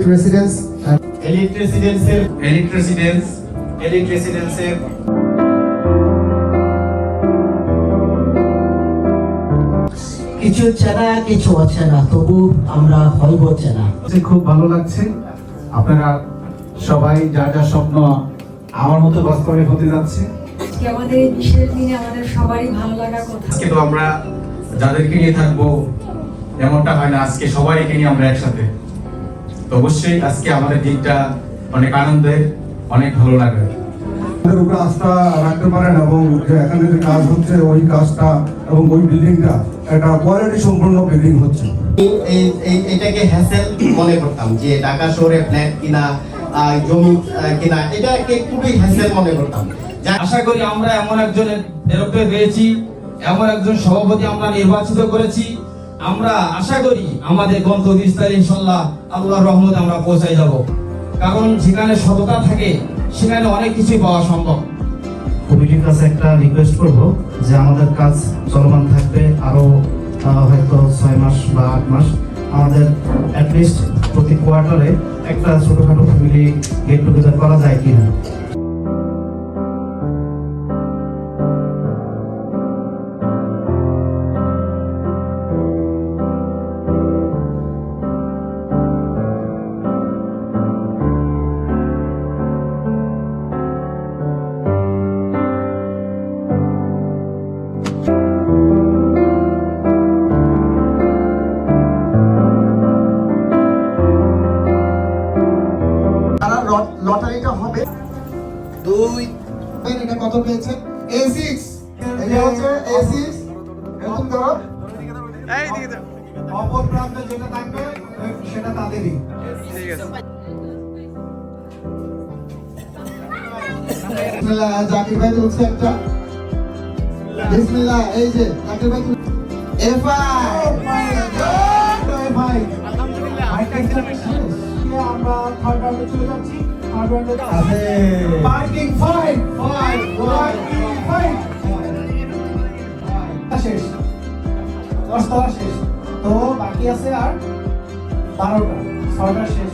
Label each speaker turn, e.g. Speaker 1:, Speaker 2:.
Speaker 1: residence and
Speaker 2: elite রেসিডেন্সের
Speaker 3: elite residence
Speaker 2: elite রেসিডেন্সের
Speaker 4: কিছু চেনা কিছু অচেনা তবু আমরা হইব চেনা।
Speaker 5: খুব ভালো লাগছে। আপনারা সবাই যা যা স্বপ্ন আমার মতো বাস্তবে হতে যাচ্ছে।
Speaker 6: আমাদের এই বিশেষ দিনে আমাদের সবারই ভালো লাগার কথা।
Speaker 3: আজকে তো আমরা যাদেরকে নিয়ে থাকব এমনটা হয় না আজকে সবাইকে নিয়ে আমরা একসাথে। তো অবশ্যই আজকে আমাদের দিনটা অনেক আনন্দের অনেক ভালো লাগবে।
Speaker 7: আমাদের উপরে আস্থা রাখতে পারেন এবং যে এখানে যে কাজ হচ্ছে ওই কাজটা এবং ওই বিল্ডিংটা একটা কোয়ালিটি সম্পূর্ণ বিল্ডিং হচ্ছে।
Speaker 2: এটাকে হ্যাসেল মনে করতাম যে ঢাকা শহরে ফ্ল্যাট কিনা জমি কিনা এটাকে খুবই হ্যাসেল মনে করতাম।
Speaker 8: আশা করি আমরা এমন একজন পেয়েছি এমন একজন সভাপতি আমরা নির্বাচিত করেছি। আমরা আশা করি আমাদের গন্তব্যস্থলে ইনশাল্লাহ আল্লাহর রহমতে আমরা পৌঁছাই যাব। কারণ যেখানে সততা থাকে সেখানে অনেক কিছুই পাওয়া সম্ভব।
Speaker 5: কমিটির কাছে একটা রিকোয়েস্ট করব যে আমাদের কাজ চলমান থাকবে আরও আহ, হয়তো ছয় মাস বা আট মাস। আমাদের অ্যাটলিস্ট প্রতি কোয়ার্টারে একটা ছোটখাটো ফ্যামিলি গেট টুগেদার করা যায় কিনা।
Speaker 1: লটারিটা হবে। দুই এটা কত পেয়েছে? এ সিক্স এটা হচ্ছে এ সিক্স এরকম ধরো। অপর প্রান্তে যেটা থাকবে সেটা তাদেরই। বিসমিল্লাহ জাকির ভাই তুলছে একটা। বিসমিল্লাহ এই যে জাকির ভাই তুল- এ আমরা থার্ড রাউন্ডে চলে যাচ্ছি। থার্ড রাউন্ডে আছে পার্কিং শেষ। দশ শেষ। তো বাকি আছে আর বারোটা। ছয়টা শেষ।